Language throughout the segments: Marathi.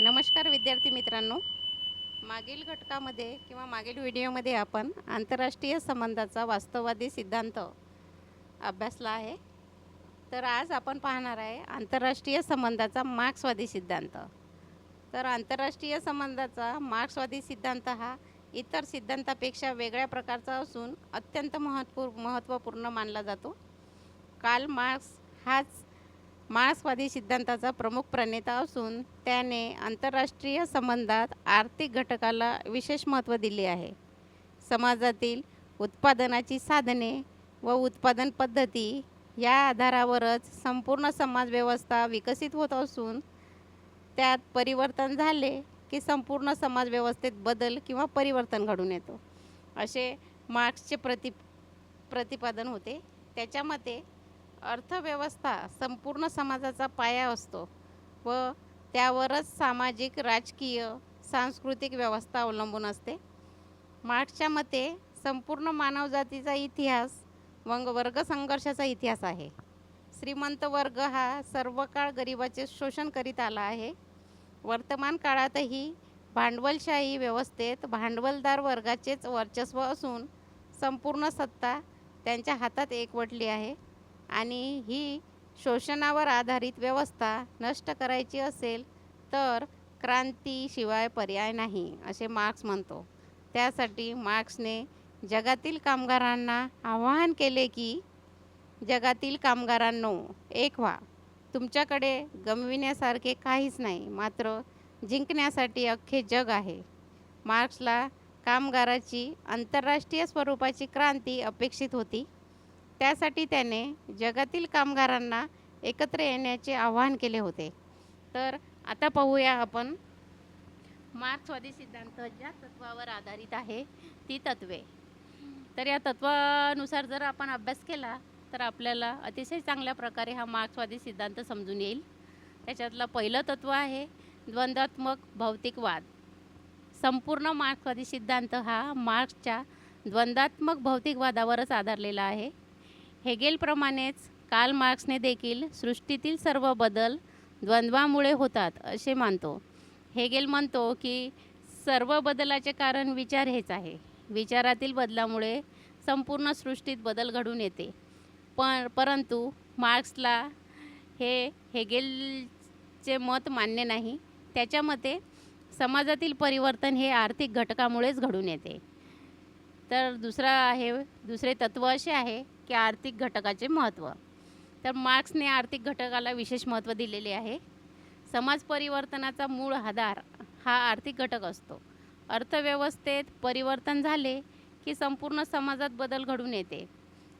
नमस्कार विद्यार्थी मित्रांनो. मागील घटकामध्ये किंवा मागील व्हिडिओमध्ये आपण आंतरराष्ट्रीय संबंधाचा वास्तववादी सिद्धांत अभ्यासला आहे. तर आज आपण पाहणार आहे आंतरराष्ट्रीय संबंधाचा मार्क्सवादी सिद्धांत. तर आंतरराष्ट्रीय संबंधाचा मार्क्सवादी सिद्धांत हा इतर सिद्धांतापेक्षा वेगळ्या प्रकारचा असून अत्यंत महत्त्वपूर्ण महत्त्वपूर्ण मानला जातो. काल मार्क्स हाच मार्क्सवादी सिद्धांताचा प्रमुख प्रणेता असून त्याने आंतरराष्ट्रीय संबंधात आर्थिक घटकाला विशेष महत्त्व दिले आहे. समाजातील उत्पादनाची साधने व उत्पादन पद्धती या आधारावरच संपूर्ण समाजव्यवस्था विकसित होत असून त्यात परिवर्तन झाले की संपूर्ण समाजव्यवस्थेत बदल किंवा परिवर्तन घडून येतो. असे मार्क्सचे प्रति प्रतिपादन होते. त्याच्या मते अर्थव्यवस्था संपूर्ण समाजाचा पाया असतो व त्यावरच सामाजिक राजकीय सांस्कृतिक व्यवस्था अवलंबून असते. मार्क्सच्या मते संपूर्ण मानवजातीचा इतिहास वंग वर्ग संघर्षाचा इतिहास आहे. श्रीमंत वर्ग हा सर्व काळ गरिबाचे शोषण करीत आला आहे. वर्तमान काळातही भांडवलशाही व्यवस्थेत भांडवलदार वर्गाचेच वर्चस्व असून संपूर्ण सत्ता त्यांच्या हातात एकवटली आहे. आणि ही शोषणावर आधारित व्यवस्था नष्ट करायची असेल तर क्रांतीशिवाय पर्याय नाही असे मार्क्स म्हणतो. त्यासाठी मार्क्सने जगातील कामगारांना आवाहन केले की जगातील कामगारांनो एक व्हा. तुमच्याकडे गमविण्यासारखे काहीच नाही मात्र जिंकण्यासाठी अख्खे जग आहे. मार्क्सला कामगाराची आंतरराष्ट्रीय स्वरूपाची क्रांती अपेक्षित होती. त्यासाठी त्याने जगातील कामगारांना एकत्र येण्याचे आवाहन केले होते. तर आता पाहूया आपण मार्क्सवादी सिद्धांत ज्या तत्वावर आधारित आहे ती तत्वे. तर या तत्वानुसार जर आपण अभ्यास केला तर आपल्याला अतिशय चांगल्या प्रकारे हा मार्क्सवादी सिद्धांत समजून येईल. त्याच्यातलं पहिलं तत्व आहे द्वंद्वात्मक भौतिकवाद. संपूर्ण मार्क्सवादी सिद्धांत हा मार्क्सच्या द्वंद्वात्मक भौतिकवादावरच आधारलेला आहे. हेगेलप्रमाणेच कार्ल मार्क्सने देखील सृष्टीतील सर्व बदल द्वंद्वामुळे होतात असे मानतो. हेगेल म्हणतो की सर्व बदलाचे कारण विचार हेच आहे. विचारातील बदलामुळे संपूर्ण सृष्टीत बदल घडून येते. पण परंतु मार्क्सला हे हेगेलचे मत मान्य नाही. त्याच्या मते समाजातील परिवर्तन हे आर्थिक घटकामुळेच घडून येते. तर दुसरा आहे दुसरे तत्त्व असे आहे की आर्थिक घटकाचे महत्त्व. तर मार्क्सने आर्थिक घटकाला विशेष महत्त्व दिलेले आहे. समाज परिवर्तनाचा मूळ आधार हा आर्थिक घटक असतो. अर्थव्यवस्थेत परिवर्तन झाले की संपूर्ण समाजात बदल घडून येते.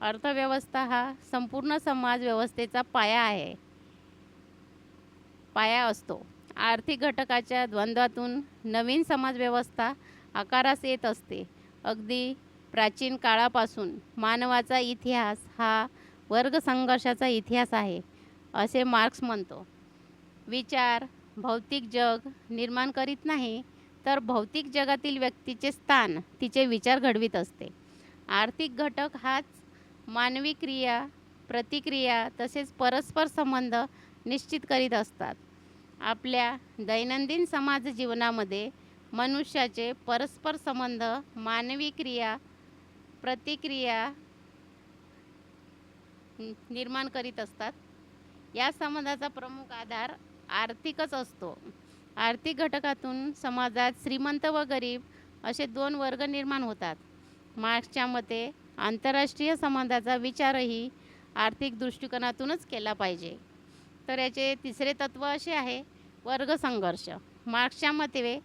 अर्थव्यवस्था हा संपूर्ण समाज व्यवस्थेचा पाया आहे. पाया असतो. आर्थिक घटकाच्या द्वंद्वातून नवीन समाजव्यवस्था आकारास येत असते. अगदी प्राचीन काळापासून मानवाचा इतिहास हा वर्ग संघर्षाचा इतिहास आहे असे मार्क्स म्हणतो. विचार भौतिक जग निर्माण करीत नाही तर भौतिक जगातील व्यक्तीचे स्थान तिचे विचार घडवीत असते. आर्थिक घटक हाच मानवी क्रिया प्रतिक्रिया तसेच परस्पर संबंध निश्चित करीत असतात. आपल्या दैनंदिन समाज जीवनामध्ये मनुष्याचे परस्पर संबंध मानवी क्रिया प्रतिक्रिया निर्माण करीत असतात. या संबंधाचा प्रमुख आधार आर्थिकच असतो. आर्थिक घटकातून समाजात श्रीमंत व गरीब असे दोन वर्ग निर्माण होतात. मार्क्सच्या मते आंतरराष्ट्रीय संबंधाचा विचारही आर्थिक दृष्टिकोनातूनच केला पाहिजे. तर याचे तिसरे तत्त्व असे आहे वर्ग संघर्ष. मार्क्सच्या मते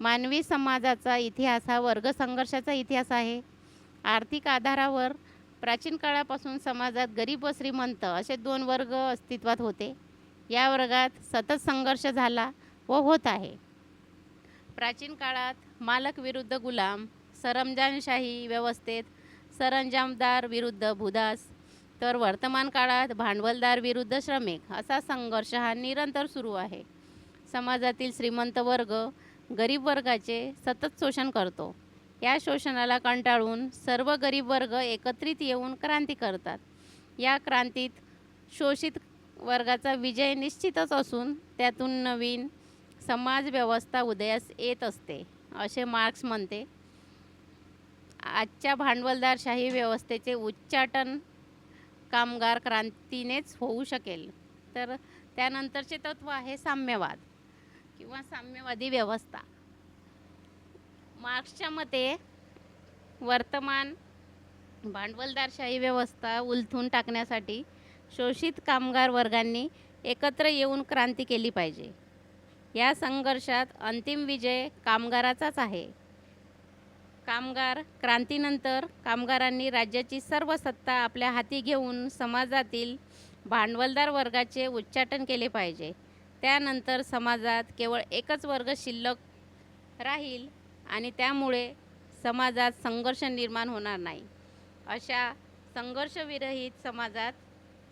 मानवी समाजाचा इतिहास हा वर्ग संघर्षाचा इतिहास आहे. आर्थिक आधारावर प्राचीन काळापासून समाजात गरीब व श्रीमंत असे दोन वर्ग अस्तित्वात होते. या वर्गात सतत संघर्ष झाला व होत आहे. प्राचीन काळात मालक विरुद्ध गुलाम सरंजामशाही व्यवस्थेत सरंजामदार विरुद्ध भुदास तर वर्तमान काळात भांडवलदार विरुद्ध श्रमिक असा संघर्ष हा निरंतर सुरू आहे. समाजातील श्रीमंत वर्ग गरीब वर्गाचे सतत शोषण करतो. या शोषणाला कंटाळून सर्व गरीब वर्ग एकत्रित येऊन क्रांती करतात. या क्रांतीत शोषित वर्गाचा विजय निश्चितच असून त्यातून नवीन समाज व्यवस्था उदयास येत असते असे मार्क्स म्हणते. आजच्या भांडवलदारशाही व्यवस्थेचे उच्चाटन कामगार क्रांतीनेच होऊ शकेल. तर त्यानंतरचे तत्व आहे साम्यवाद किंवा साम्यवादी व्यवस्था. मार्क्सच्या मते वर्तमान भांडवलदारशाही व्यवस्था उलथून टाकण्यासाठी शोषित कामगार वर्गांनी एकत्र येऊन क्रांती केली पाहिजे. या संघर्षात अंतिम विजय कामगाराचाच आहे. कामगार क्रांतीनंतर कामगारांनी राज्याची सर्व सत्ता आपल्या हाती घेऊन समाजातील भांडवलदार वर्गाचे उच्चाटन केले पाहिजे. त्यानंतर समाजात केवळ एकच वर्ग शिल्लक राहील आणि त्यामुळे समाजात संघर्ष निर्माण होणार नाही. अशा संघर्षविरहित समाजात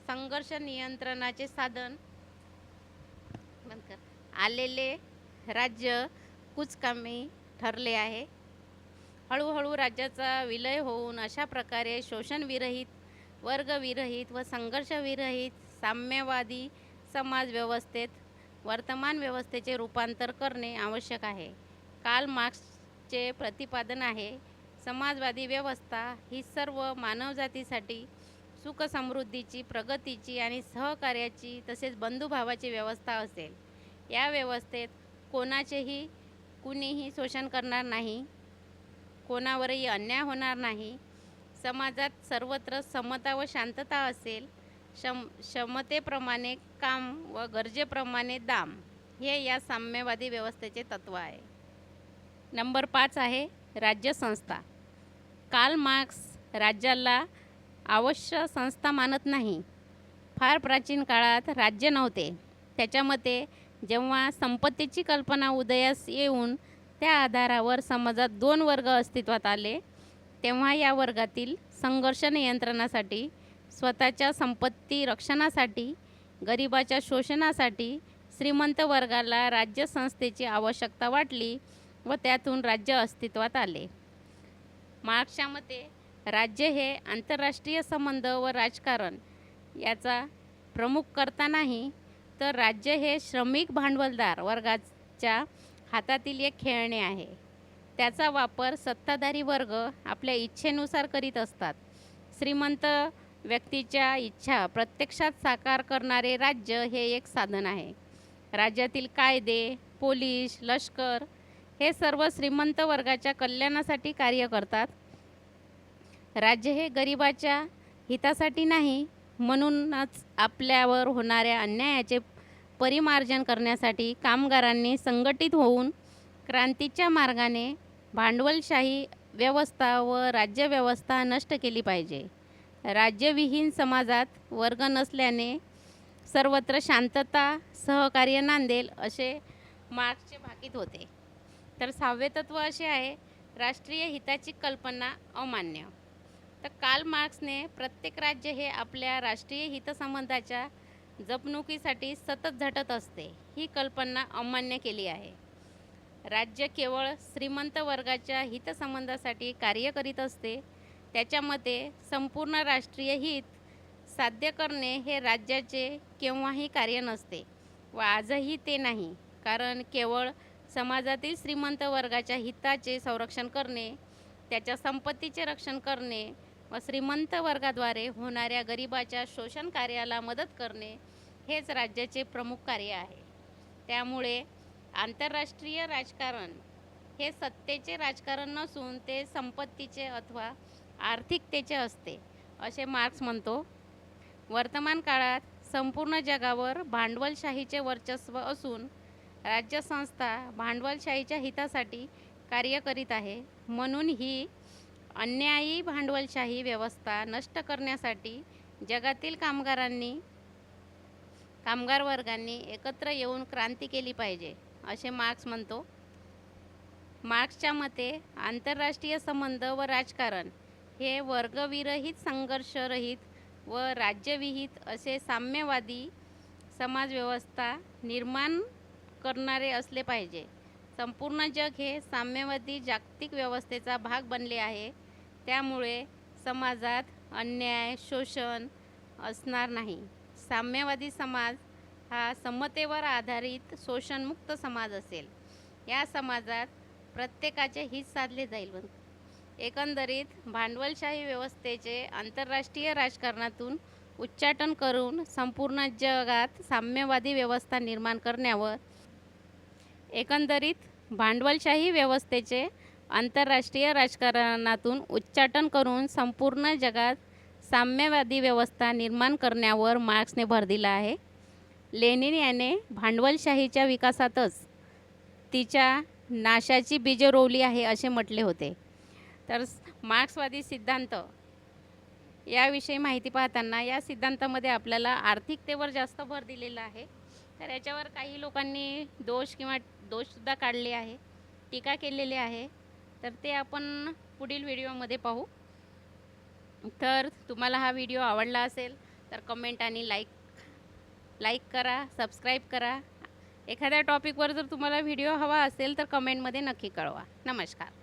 संघर्ष नियंत्रणाचे साधन आलेले राज्य कुचकामी ठरले आहे. हळूहळू राज्याचा विलय होऊन अशा प्रकारे शोषणविरहित वर्गविरहित व संघर्षविरहित साम्यवादी समाज व्यवस्थेत वर्तमान व्यवस्थेचे रूपांतर करणे आवश्यक आहे. काल मार्क्स मार्क्सचे प्रतिपादन आहे. समाजवादी व्यवस्था ही सर्व मानवजातीसाठी सुखसमृद्धीची प्रगतीची आणि सहकार्याची तसेच बंधुभावाची व्यवस्था असेल. या व्यवस्थेत कोणाचेही कुणीही शोषण करणार नाही. कोणावरही अन्याय होणार नाही. समाजात सर्वत्र समता व शांतता असेल. क्षम क्षमतेप्रमाणे काम व गरजेप्रमाणे दाम हे या साम्यवादी व्यवस्थेचे तत्त्व आहे. नंबर पाच आहे राज्यसंस्था. काल मार्क्स राज्याला आवश्यक संस्था मानत नाही. फार प्राचीन काळात राज्य नव्हते. त्याच्या मते जेव्हा संपत्तीची कल्पना उदयास येऊन त्या आधारावर समाजात दोन वर्ग अस्तित्वात आले तेव्हा या वर्गातील संघर्ष नियंत्रणासाठी स्वतःच्या संपत्ती रक्षणासाठी गरिबाच्या शोषणासाठी श्रीमंत वर्गाला राज्यसंस्थेची आवश्यकता वाटली व त्यातून राज्य अस्तित्वात आले. मार्क्सच्या मते राज्य हे आंतरराष्ट्रीय संबंध व राजकारण याचा प्रमुख करता नाही तर राज्य हे श्रमिक भांडवलदार वर्गाच्या हातातील एक खेळणे आहे. त्याचा वापर सत्ताधारी वर्ग आपल्या इच्छेनुसार करीत असतात. श्रीमंत व्यक्तीच्या इच्छा प्रत्यक्षात साकार करणारे राज्य हे एक साधन आहे. राज्यातील कायदे पोलीस लष्कर हे सर्व श्रीमंत वर्गाच्या कल्याणासाठी कार्य करतात. राज्य हे गरिबाच्या हितासाठी नाही म्हणूनच आपल्यावर होणाऱ्या अन्यायाचे परिमार्जन करण्यासाठी कामगारांनी संघटित होऊन क्रांतीच्या मार्गाने भांडवलशाही व्यवस्था व राज्यव्यवस्था नष्ट केली पाहिजे. राज्यविहीन समाजात वर्ग नसल्याने सर्वत्र शांतता सहकार्य नांदेल असे मार्क्सचे भाकीत होते. तर सहावे तत्व असे आहे राष्ट्रीय हिताची कल्पना अमान्य. तर काल मार्क्सने प्रत्येक राज्य हे आपल्या राष्ट्रीय हितसंबंधाच्या जपणुकीसाठी सतत झटत असते ही कल्पना अमान्य केली आहे. राज्य केवळ श्रीमंत वर्गाच्या हितसंबंधासाठी कार्य करीत असते त्याच्यामध्ये संपूर्ण राष्ट्रीय हित साध्य करणे हे राज्याचे केव्हाही कार्य नसते व आजही ते नाही कारण केवळ समाजातील श्रीमंत वर्गाच्या हिताचे संरक्षण करणे त्याच्या संपत्तीचे रक्षण करणे व श्रीमंत वर्गाद्वारे होणाऱ्या गरिबाच्या शोषण कार्याला मदत करणे हेच राज्याचे प्रमुख कार्य आहे. त्यामुळे आंतरराष्ट्रीय राजकारण हे सत्तेचे राजकारण नसून ते संपत्तीचे अथवा आर्थिकतेचे असते असे मार्क्स म्हणतो. वर्तमान काळात संपूर्ण जगावर भांडवलशाहीचे वर्चस्व असून राज्यसंस्था भांडवलशाहीच्या हितासाठी कार्य करीत आहे. म्हणून ही अन्यायी भांडवलशाही व्यवस्था नष्ट करण्यासाठी जगातील कामगारांनी कामगार वर्गांनी एकत्र येऊन क्रांती केली पाहिजे असे मार्क्स म्हणतो. मार्क्सच्या मते आंतरराष्ट्रीय संबंध व राजकारण हे वर्गविरहित संघर्षरहित व राज्यविहित असे साम्यवादी समाजव्यवस्था निर्माण करणारे असले पाहिजे. संपूर्ण जग हे साम्यवादी जागतिक व्यवस्थेचा भाग बनले आहे. त्यामुळे समाजात अन्याय शोषण असणार नाही. साम्यवादी समाज हा समतेवर आधारित शोषणमुक्त समाज असेल. या समाजात प्रत्येकाचे हित साधले जाईल एकंदरीत भांडवलशाही व्यवस्थेचे आंतरराष्ट्रीय राजकारणातून उच्चाटन करून संपूर्ण जगात साम्यवादी व्यवस्था निर्माण करण्यावर एकंदरीत भांडवलशाही व्यवस्थेचे आंतरराष्ट्रीय राजकारणातून उच्चाटन करून संपूर्ण जगात साम्यवादी व्यवस्था निर्माण करण्यावर मार्क्सने भर दिला आहे. लेनिन याने भांडवलशाहीच्या विकासातच तिच्या नाशाची बीजे रोवली आहे असे म्हटले होते. तर मार्क्सवादी सिद्धांत याविषयी माहिती पाहताना या सिद्धांतामध्ये आपल्याला आर्थिकतेवर जास्त भर दिलेला आहे. तर याच्यावर काही लोकांनी दोष किंवा दोषसुद्धा काढले आहे टीका केलेली आहे. तर ते आपण पुढील व्हिडिओमध्ये पाहू. तर तुम्हाला हा व्हिडिओ आवडला असेल तर कमेंट आणि लाईक लाईक करा सबस्क्राईब करा. एखाद्या टॉपिकवर जर तुम्हाला व्हिडिओ हवा असेल तर कमेंटमध्ये नक्की कळवा. नमस्कार.